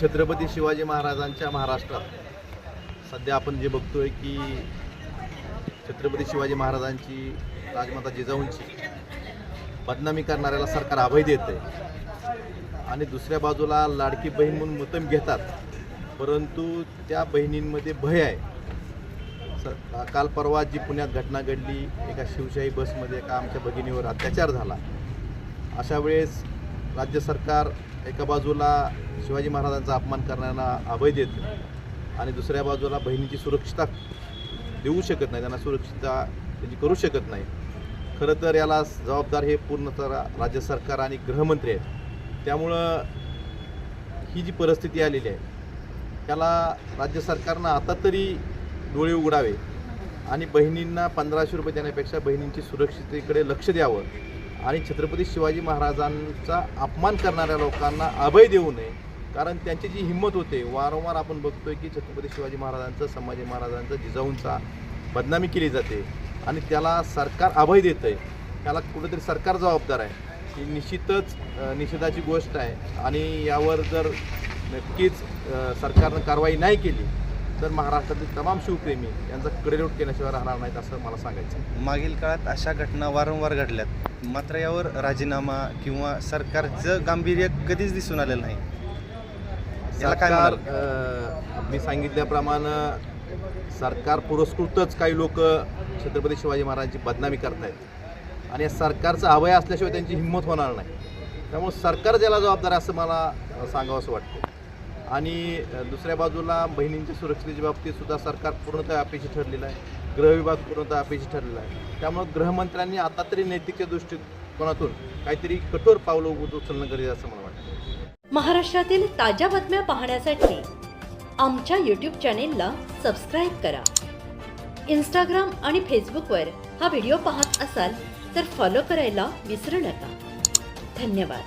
छत्रपती शिवाजी महाराजांच्या महाराष्ट्रात सध्या आपण जे बघतोय की छत्रपती शिवाजी महाराजांची राजमाता जिजाऊंची बदनामी करणाऱ्याला सरकार अभय देते आणि दुसऱ्या बाजूला लाडकी बहीण म्हणून मतम घेतात. परंतु त्या बहिणींमध्ये भय आहे. स- काल परवा जी पुण्यात घटना घडली एका शिवशाही बसमध्ये एका आमच्या भगिनीवर अत्याचार झाला. अशा वेळेस राज्य सरकार एका बाजूला शिवाजी महाराजांचा अपमान करण्याला अभय देतं आणि दुसऱ्या बाजूला बहिणीची सुरक्षितता देऊ शकत नाही त्यांना सुरक्षितता त्यांची करू शकत नाही. खरं तर याला जबाबदार हे पूर्णतः राज्य सरकार आणि गृहमंत्री आहेत. त्यामुळं ही जी परिस्थिती आलेली आहे त्याला राज्य सरकारनं आता तरी डोळे उघडावे आणि बहिणींना पंधराशे रुपये देण्यापेक्षा बहिणींची सुरक्षितेकडे लक्ष द्यावं. आणि छत्रपती शिवाजी महाराजांचा अपमान करणाऱ्या लोकांना अभय देऊ नये. कारण त्यांची जी हिंमत होते वारंवार आपण बघतोय की छत्रपती शिवाजी महाराजांचं संभाजी महाराजांचं जिजाऊंचा बदनामी केली जाते. आणि त्याला सरकार अभय देतं आहे त्याला कुठेतरी सरकार जबाबदार आहे. ही निश्चितच निषेधाची गोष्ट आहे. आणि यावर जर नक्कीच सरकारनं कारवाई नाही केली तर महाराष्ट्रातील तमाम शिवप्रेमी यांचा कडेलोट केल्याशिवाय राहणार नाहीत असं मला सांगायचं. मागील काळात अशा घटना वारंवार घडल्यात. मात्र यावर राजीनामा किंवा सरकारचं गांभीर्य कधीच दिसून आलेलं नाही. याला सरकार मी सांगितल्याप्रमाणे सरकार पुरस्कृतच काही लोक छत्रपती शिवाजी महाराजांची बदनामी करतायत. आणि या सरकारचा अभय असल्याशिवाय त्यांची हिंमत होणार नाही. त्यामुळे सरकार ज्याला जबाबदार असं मला सांगावं असं वाटतं आणि दुसऱ्या बाजूला बहिणींच्या सुरक्षितेच्या बाबतीत सुद्धा सरकार पूर्णतः अपेक्षित ठरलेलं आहे. गृहविभाग पूर्णतः अपेक्षित ठरलेला आहे. त्यामुळं गृहमंत्र्यांनी आता तरी नैतिकच्या दृष्टिकोनातून काहीतरी कठोर पावलं उचलणं गरजेचं असं मला वाटतं. महाराष्ट्रातील ताज्या बातम्या पाहण्यासाठी आमच्या यूट्यूब चॅनेलला सबस्क्राईब करा. इंस्टाग्राम आणि फेसबुकवर हा व्हिडिओ पाहत असाल तर फॉलो करायला विसरू नका. धन्यवाद.